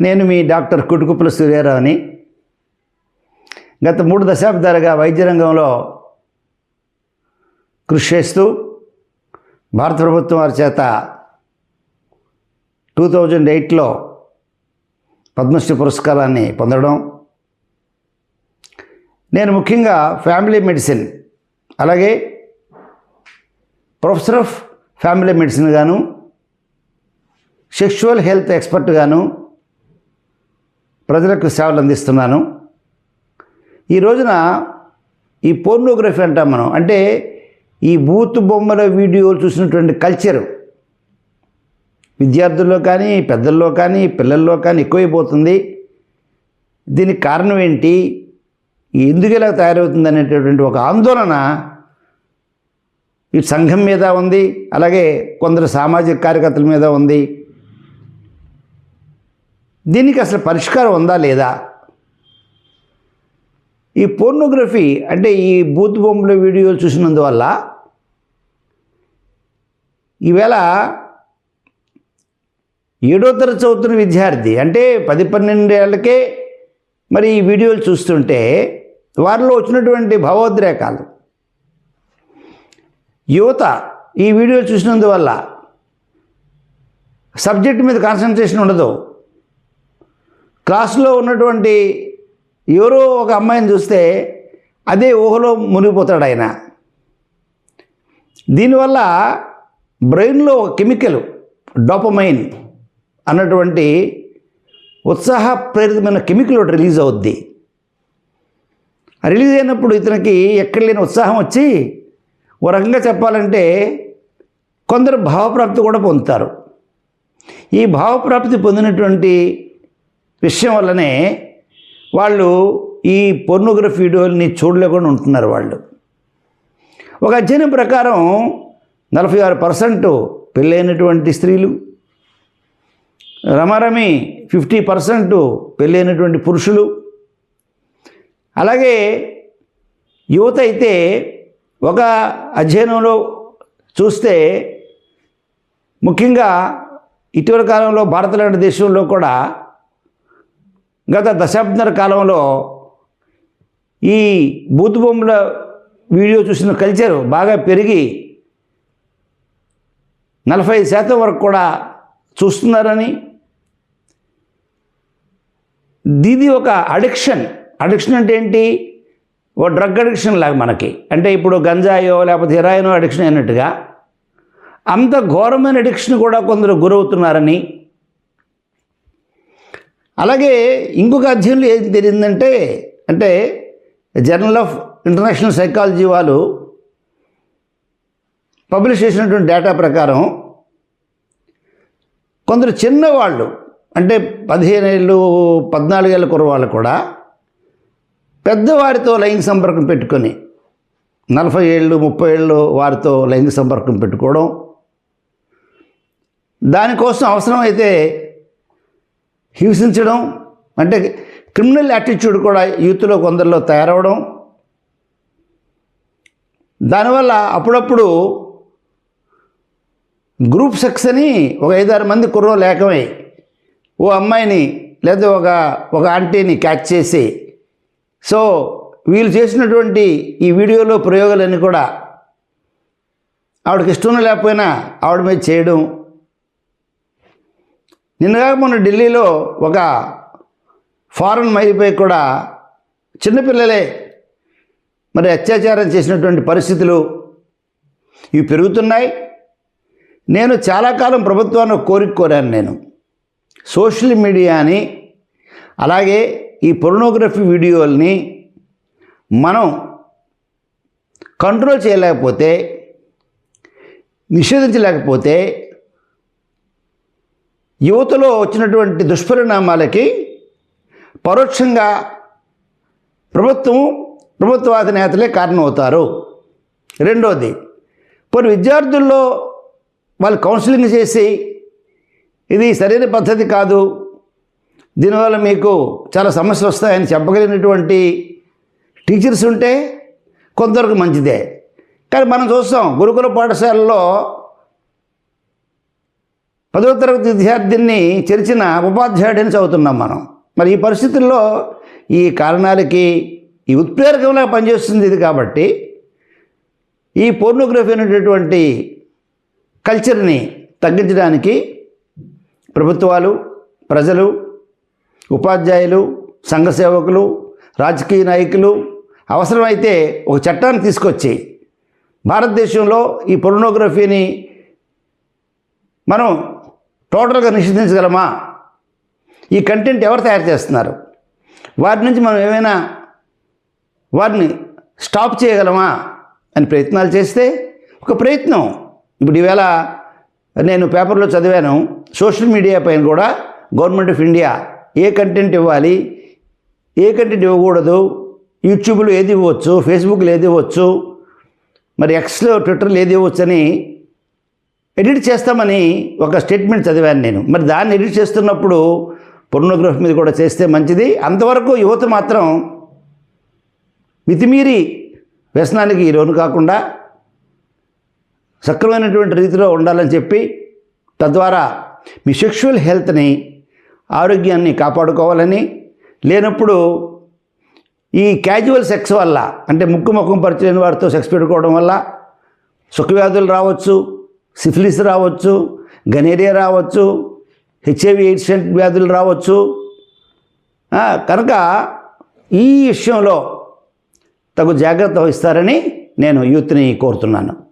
నేను మీ డాక్టర్ కుటుకుప్పుల సూర్యారావుని గత మూడు దశాబ్దాలుగా వైద్య రంగంలో కృషి చేస్తూ భారత ప్రభుత్వం వారి చేత టూ థౌజండ్ ఎయిట్లో పద్మశ్రీ పురస్కారాన్ని పొందడం. నేను ముఖ్యంగా ఫ్యామిలీ మెడిసిన్ అలాగే ప్రొఫెసర్ ఆఫ్ ఫ్యామిలీ మెడిసిన్ గాను సెక్షువల్ హెల్త్ ఎక్స్పర్ట్ గాను ప్రజలకు సేవలు అందిస్తున్నాను. ఈ రోజున ఈ పోర్నోగ్రఫీ అంటాం మనం. అంటే ఈ బూత్ బొమ్మల వీడియోలు చూసినటువంటి కల్చరు. విద్యార్థుల్లో కానీ పెద్దల్లో కానీ పిల్లల్లో కానీ ఎక్కువైపోతుంది. దీనికి కారణం ఏంటి? ఎందుకు ఇలా తయారవుతుంది అనేటటువంటి ఒక ఆందోళన ఈ సంఘం మీద ఉంది అలాగే కొందరు సామాజిక కార్యకర్తల మీద ఉంది. దీనికి అసలు పరిష్కారం ఉందా లేదా? ఈ పోర్నోగ్రఫీ అంటే ఈ బూత్ బొమ్మల వీడియోలు చూసినందువల్ల ఈవేళ ఏడో తరగతి చదువుతున్న విద్యార్థి అంటే పది పన్నెండేళ్ళకే మరి ఈ వీడియోలు చూస్తుంటే వారిలో వచ్చినటువంటి భావోద్రేకాలు యువత ఈ వీడియో చూసినందువల్ల సబ్జెక్ట్ మీద కాన్సన్ట్రేషన్ ఉండదు. క్లాసులో ఉన్నటువంటి ఎవరో ఒక అమ్మాయిని చూస్తే అదే ఊహలో మునిగిపోతాడు ఆయన. దీనివల్ల బ్రెయిన్లో ఒక కెమికల్ డోపమైన్ అన్నటువంటి ఉత్సాహ ప్రేరితమైన కెమికల్ ఒకటి రిలీజ్ అవుద్ది. రిలీజ్ అయినప్పుడు ఇతనికి ఎక్కడ లేని ఉత్సాహం వచ్చి ఓ రకంగా చెప్పాలంటే కొందరు భావప్రాప్తి కూడా పొందుతారు. ఈ భావప్రాప్తి పొందినటువంటి విషయం వల్లనే వాళ్ళు ఈ పొర్నోగ్రఫీ వీడియోని చూడలేకుండా ఉంటున్నారు వాళ్ళు. ఒక అధ్యయనం ప్రకారం నలభై ఆరు పర్సెంట్ పెళ్ళైనటువంటి స్త్రీలు రమారమి ఫిఫ్టీ పర్సెంట్ పెళ్ళైనటువంటి పురుషులు అలాగే యువత అయితే ఒక అధ్యయనంలో చూస్తే ముఖ్యంగా ఇటీవల కాలంలో భారత లాంటి దేశంలో కూడా గత దశాబ్దర కాలంలో ఈ బూత్ బొమ్మల వీడియో చూసిన కల్చర్ బాగా పెరిగి నలభై శాతం వరకు కూడా చూస్తున్నారని. దీది ఒక అడిక్షన్ అడిక్షన్ అంటే ఏంటి? ఓ డ్రగ్ అడిక్షన్ లాగా మనకి. అంటే ఇప్పుడు గంజాయో లేకపోతే హెరాయినో అడిక్షన్ అయినట్టుగా అంత ఘోరమైన అడిక్షన్ కూడా కొందరు గురవుతున్నారని. అలాగే ఇంకొక అధ్యయనంలో ఏం తెలిసిందంటే అంటే జర్నల్ ఆఫ్ ఇంటర్నేషనల్ సైకాలజీ వాళ్ళు పబ్లిష్ చేసినటువంటి డేటా ప్రకారం కొందరు చిన్నవాళ్ళు అంటే పదిహేను ఏళ్ళు పద్నాలుగేళ్ళ కుర్రవాళ్ళు కూడా పెద్దవారితో లైంగిక సంపర్కం పెట్టుకొని నలభై ఏళ్ళు ముప్పై ఏళ్ళు వారితో లైంగిక సంపర్కం పెట్టుకోవడం. దానికోసం అవసరమైతే హింసించడం అంటే క్రిమినల్ యాటిట్యూడ్ కూడా యూత్లో కొందరిలో తయారవడం. దానివల్ల అప్పుడప్పుడు గ్రూప్ సెక్స్ అని ఒక ఐదారు మంది కుర్రో లేకమై ఓ అమ్మాయిని లేదా ఒక ఒక ఆంటీని క్యాచ్ చేసి సో వీళ్ళు చేసినటువంటి ఈ వీడియోలో ప్రయోగాలన్నీ కూడా ఆవిడకి ఇష్టం లేకపోయినా ఆవిడ మీద చేయడం. నిన్నగా మొన్న ఢిల్లీలో ఒక ఫారెన్ మైలుపై కూడా చిన్నపిల్లలే మరి అత్యాచారం చేసినటువంటి పరిస్థితులు ఇవి పెరుగుతున్నాయి. నేను చాలా కాలం ప్రభుత్వాన్ని కోరిక కోరాను నేను. సోషల్ మీడియాని అలాగే ఈ పొర్నోగ్రఫీ వీడియోల్ని మనం కంట్రోల్ చేయలేకపోతే నిషేధించలేకపోతే యువతలో వచ్చినటువంటి దుష్పరిణామాలకి పరోక్షంగా ప్రభుత్వం ప్రభుత్వాది నేతలే కారణమవుతారు. రెండోది కొన్ని విద్యార్థుల్లో వాళ్ళు కౌన్సిలింగ్ చేసి ఇది సరైన పద్ధతి కాదు దీనివల్ల మీకు చాలా సమస్యలు వస్తాయని చెప్పగలిగినటువంటి టీచర్స్ ఉంటే కొంతవరకు మంచిదే. కానీ మనం చూస్తాం గురుకుల పాఠశాలలో పదవ తరగతి విద్యార్థిని చెరిచిన ఉపాధ్యాయుడిని చదువుతున్నాం మనం. మరి ఈ పరిస్థితుల్లో ఈ కారణాలకి ఈ ఉత్ప్రేరకంగా పనిచేస్తుంది ఇది కాబట్టి ఈ పోర్నోగ్రఫీ అనేటటువంటి కల్చర్ని తగ్గించడానికి ప్రభుత్వాలు ప్రజలు ఉపాధ్యాయులు సంఘ సేవకులు రాజకీయ నాయకులు అవసరమైతే ఒక చట్టాన్ని తీసుకొచ్చి భారతదేశంలో ఈ పొర్నోగ్రఫీని మనం టోటల్గా నిషేధించగలమా ఈ కంటెంట్ ఎవరు తయారు చేస్తున్నారు? వారి నుంచి మనం ఏమైనా వారిని స్టాప్ చేయగలమా అని ప్రయత్నాలు చేస్తే ఒక ప్రయత్నం. ఇప్పుడు ఈవేళ నేను పేపర్లో చదివాను సోషల్ మీడియా పైన కూడా గవర్నమెంట్ ఆఫ్ ఇండియా ఏ కంటెంట్ ఇవ్వాలి? ఏ కంటెంట్ ఇవ్వకూడదు? యూట్యూబ్లో ఏది ఇవ్వచ్చు? ఫేస్బుక్లో ఏది ఇవ్వచ్చు? మరి ఎక్స్లో ట్విట్టర్లో ఏది ఇవ్వచ్చు అని ఎడిట్ చేస్తామని ఒక స్టేట్మెంట్ చదివాను నేను. మరి దాన్ని ఎడిట్ చేస్తున్నప్పుడు పొర్నోగ్రఫీ మీద కూడా చేస్తే మంచిది. అంతవరకు యువత మాత్రం మితిమీరి వ్యసనానికి లోను కాకుండా సక్రమైనటువంటి రీతిలో ఉండాలని చెప్పి తద్వారా మీ సెక్షువల్ హెల్త్ని ఆరోగ్యాన్ని కాపాడుకోవాలని లేనప్పుడు ఈ క్యాజువల్ సెక్స్ వల్ల అంటే ముక్కు ముఖం పరిచయం వారితో సెక్స్ పెట్టుకోవడం వల్ల సుఖవ్యాధులు రావచ్చు సిఫిలిస్ రావచ్చు గనేరియా రావచ్చు హెచ్ఐవి ఎయిడ్స్ వ్యాధులు రావచ్చు. కనుక ఈ విషయంలో తగు జాగ్రత్త వహిస్తారని నేను యూత్ని కోరుతున్నాను.